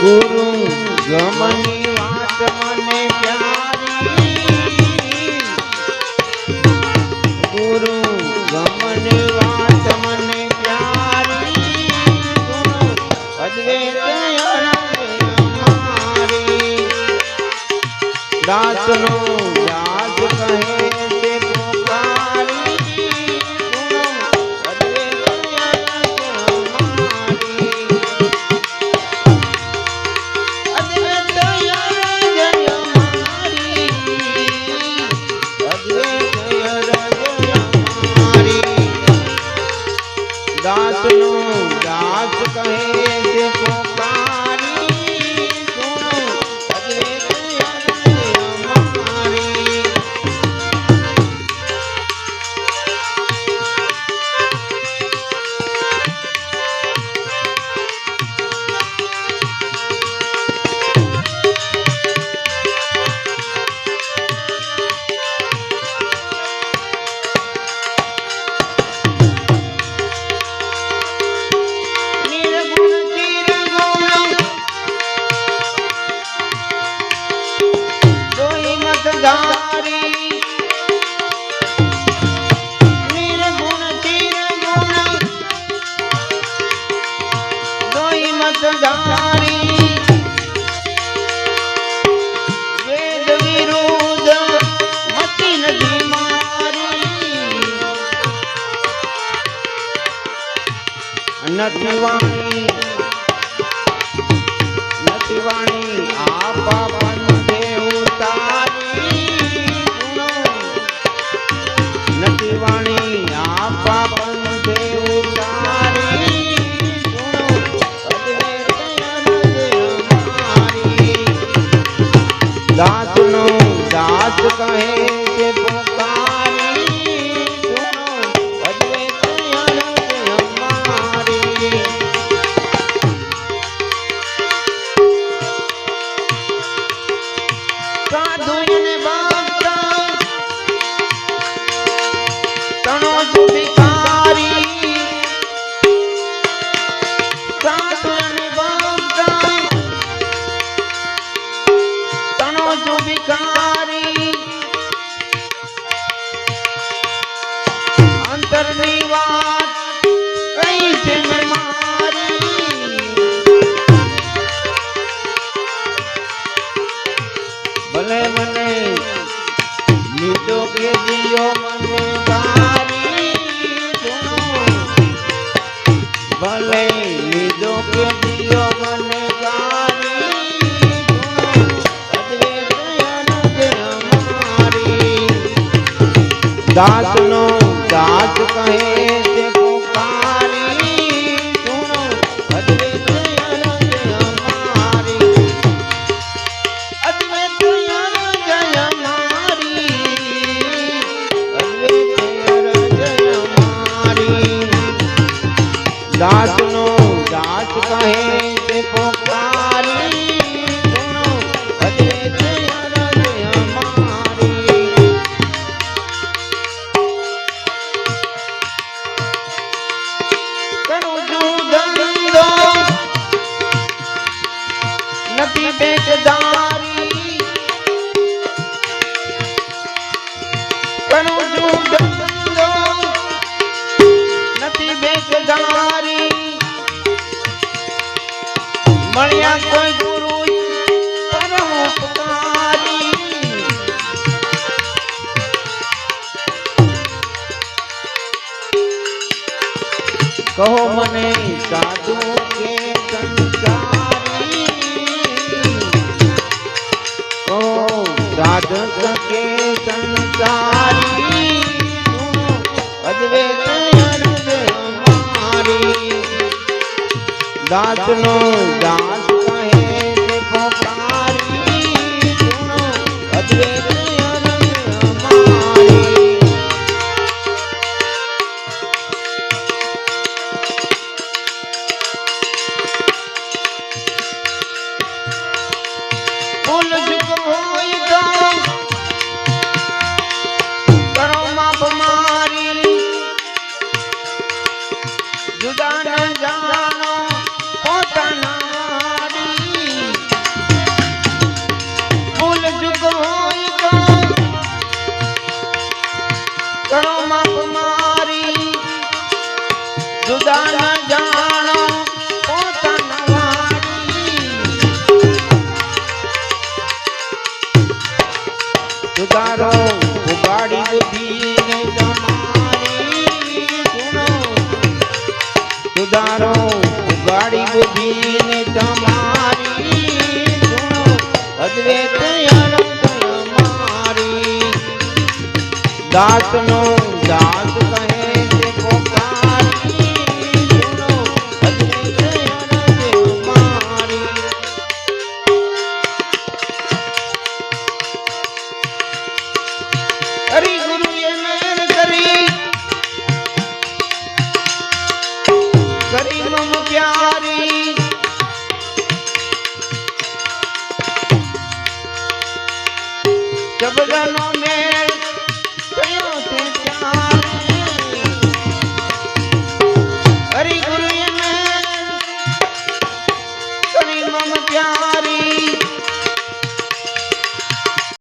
ગુરુ ગમની વાત મને પ્યારી. ગુરુ ગમની વાત મને પ્યારી. અદ્વૈત દાસનો રાજ કહે નથી વાણી નથી વાણી આપા પંથે ઉતારી સુનો. નથી. અદ્વૈત ભલે મને લીધો કે દિયો અમારી અદ્વૈત અનંત અમારી. દાસનો દાસ કહે મળ્યા કોઈ ગુરુ પરમ ઉપકારી કહો મને સાધુ કે સંસારી કહો સાધક કે સંસારી સુનો અદ્વૈત અનંત અમારી દાસનો દાસ અદ્વૈત સુધારો ઉગાડી બુદ્ધિને તમારી સુનો સુધારો ઉગાડી બુદ્ધિને તમારી દાસ जब गन